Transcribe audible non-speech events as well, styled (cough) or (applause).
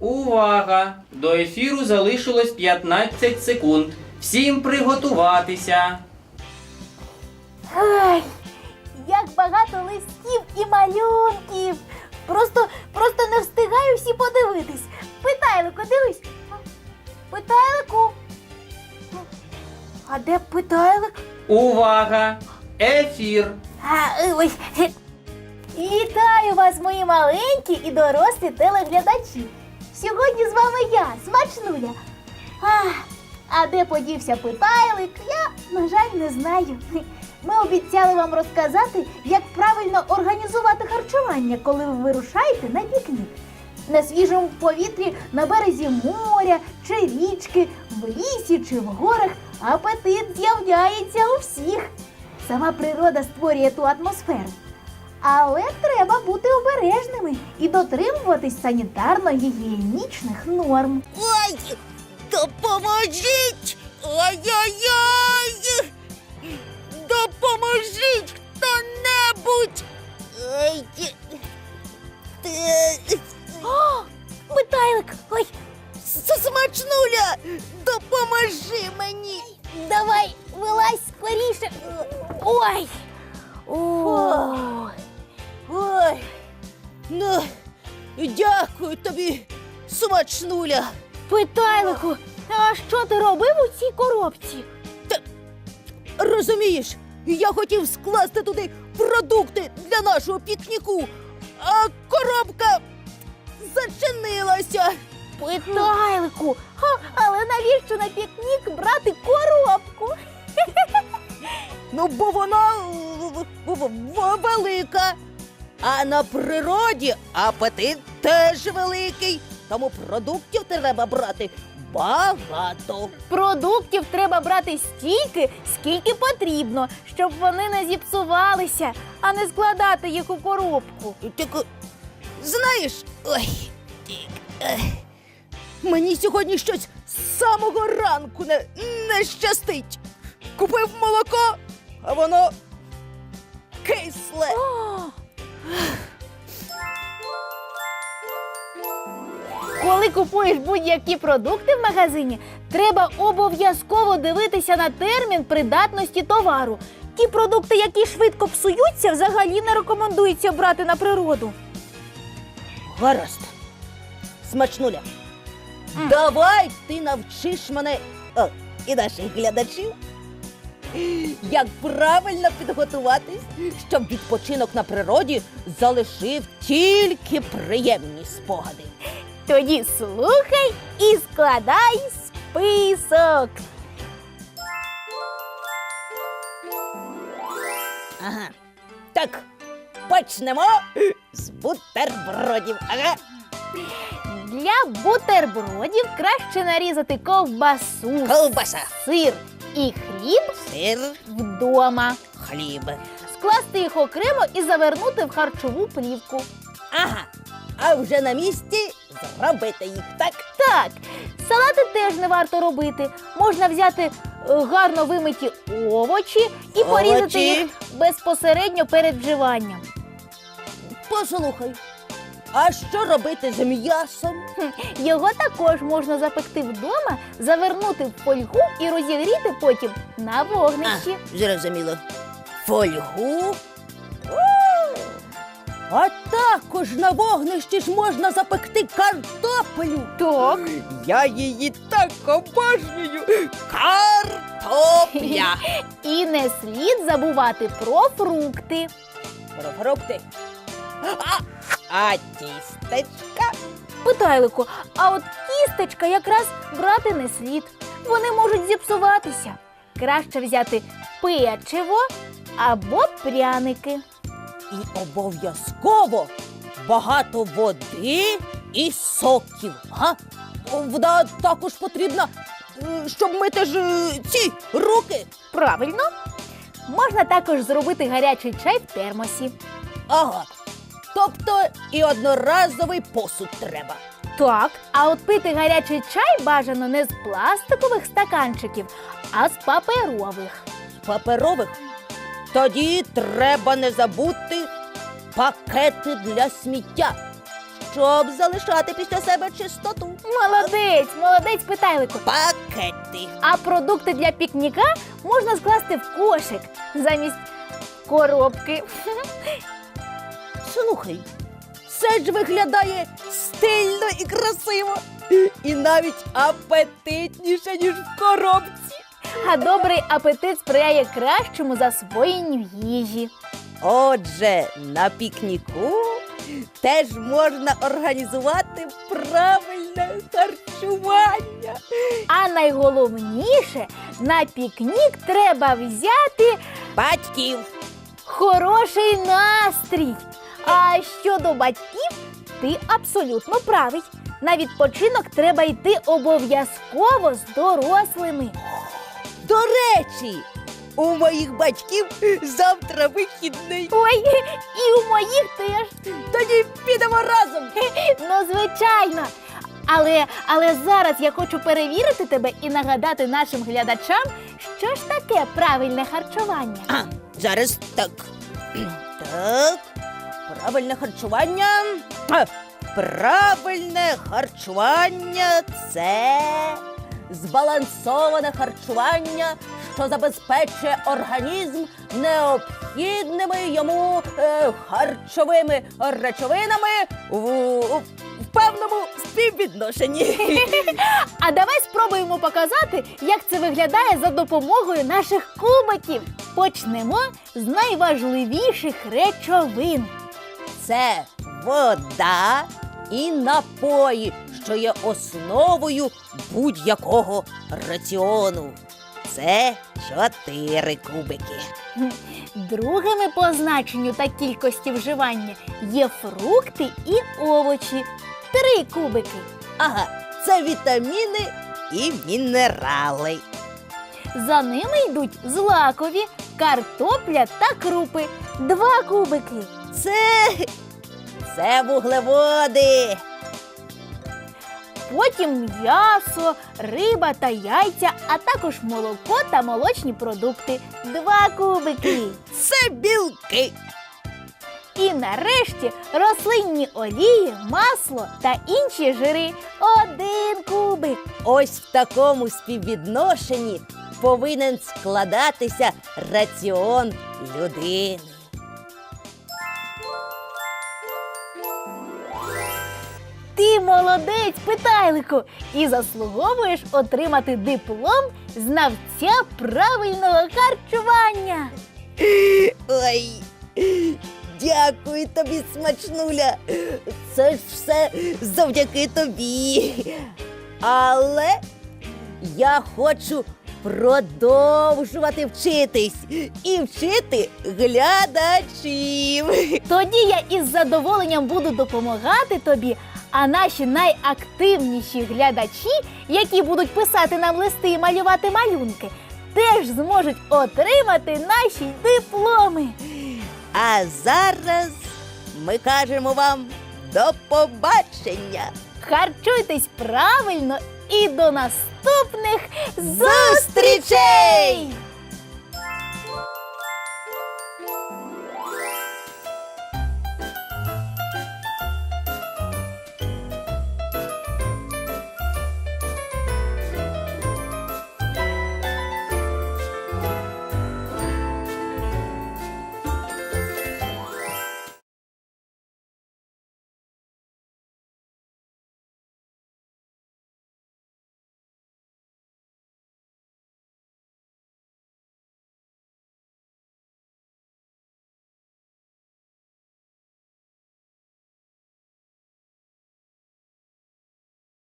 Увага! До ефіру залишилось 15 секунд. Всім приготуватися. Ай, як багато листів і малюнків. Просто, просто не встигаю всі подивитись. Питайлику, дивись. Питайлику. А де питайлик? Увага! Ефір! А, ой. Вітаю вас, мої маленькі і дорослі телеглядачі. Сьогодні з вами я, Смачнуля. А, а де подівся питайлик, я, на жаль, не знаю. Ми обіцяли вам розказати, як правильно організувати харчування, коли ви вирушаєте на пікнік. На свіжому повітрі на березі моря чи річки, в лісі чи в горах апетит з'являється у всіх. Сама природа створює ту атмосферу. Але треба бути обережними і дотримуватись санітарно-гігієнічних норм. Ой, допоможіть! Ой-ой-ой! Допоможіть хто-небудь! Ой, О, Питайлик! Ой, Смачнуля! Допоможи мені! давай, вилазь скоріше. Ой! Ой! Ой, ну, дякую тобі, смачнуля! Питайлику, а що ти робив у цій коробці? Розумієш, я хотів скласти туди продукти для нашого пікніку, а коробка зачинилася. Питайлику, ха, але навіщо на пікнік брати коробку? (laughs) Ну, бо вона в- в- в- велика. А на природі апетит теж великий. Тому продуктів треба брати багато. Продуктів треба брати стільки, скільки потрібно, щоб вони не зіпсувалися, а не складати їх у коробку. Тільки, знаєш, ой, тік, ех, мені сьогодні щось з самого ранку не, не щастить. Купив молоко, а воно кисле. Коли купуєш будь-які продукти в магазині, треба обов'язково дивитися на термін придатності товару. Ті продукти, які швидко псуються, взагалі не рекомендується брати на природу. Гаразд. Смачнуля. Давай ти навчиш мене о, і наших глядачів, як правильно підготуватись, щоб відпочинок на природі залишив тільки приємні спогади. Тоді слухай і складай список. Ага. Так, почнемо з бутербродів. Ага. Для бутербродів краще нарізати ковбасу, Ковбаса, сир і хліб сир, вдома. хліб. Скласти їх окремо і завернути в харчову плівку. Ага. А вже на місці зробити їх, так? Так, салати теж не варто робити. Можна взяти е, гарно вимиті овочі і порізати їх безпосередньо перед вживанням. Послухай. А що робити з м'ясом? Хм, Його також можна запекти вдома, завернути в фольгу і розігріти потім на вогнищі. А, зрозуміло. Фольгу. А також на вогнищі ж можна запекти картоплю. Так. Я її так обожнюю. Картопля. (laughs) І не слід забувати про фрукти. Про фрукти. А, а тістечка. Питайлику, а от кістечка якраз брати не слід. Вони можуть зіпсуватися. Краще взяти печиво або пряники. І обов'язково багато води і соків. Га? Вода також потрібна, щоб мити ж е, ці руки. Правильно? Можна також зробити гарячий чай в термосі. Ага. Тобто і одноразовий посуд треба. Так, а от пити гарячий чай бажано не з пластикових стаканчиків, а з паперових. Паперових. Тоді треба не забути пакети для сміття, щоб залишати після себе чистоту. Молодець, молодець, питайлику. Пакети. А продукти для пікніка можна скласти в кошик замість коробки. Слухай, це ж виглядає стильно і красиво. І навіть апетитніше, ніж в коробці. А добрий апетит сприяє кращому засвоєнню їжі. Отже, на пікніку теж можна організувати правильне харчування. А найголовніше на пікнік треба взяти Батьків. хороший настрій. А щодо батьків, ти абсолютно правий. На відпочинок треба йти обов'язково з дорослими. До речі, у моїх батьків завтра вихідний. Ой, і у моїх теж. Тоді підемо разом. (laughs) Ну, звичайно. Але, але зараз я хочу перевірити тебе і нагадати нашим глядачам, що ж таке правильне харчування. А, зараз так. (clears throat) Так. Правильне харчування. Правильне харчування це збалансоване харчування, що забезпечує організм необхідними йому е, харчовими речовинами в, в певному співвідношенні. (laughs) А давай спробуємо показати, як це виглядає за допомогою наших кубиків. Почнемо з найважливіших речовин. Це вода і напої, що є основою будь-якого раціону. Це чотири кубики. Другими по значенню та кількості вживання є фрукти і овочі. Три кубики. Ага, це вітаміни і мінерали. За ними йдуть злакові, картопля та крупи. Два кубики. Це. Це вуглеводи. Потім м'ясо, риба та яйця, а також молоко та молочні продукти. Два кубики. Це білки. І нарешті рослинні олії, масло та інші жири. Один кубик. Ось в такому співвідношенні повинен складатися раціон людини. Молодець, питайлику, і заслуговуєш отримати диплом знавця правильного харчування. Ой, дякую тобі, смачнуля. Це ж все завдяки тобі. Але я хочу продовжувати вчитись і вчити глядачів. Тоді я із задоволенням буду допомагати тобі. А наші найактивніші глядачі, які будуть писати нам листи і малювати малюнки, теж зможуть отримати наші дипломи. А зараз ми кажемо вам до побачення. Харчуйтесь правильно і до наступних Зустрічей!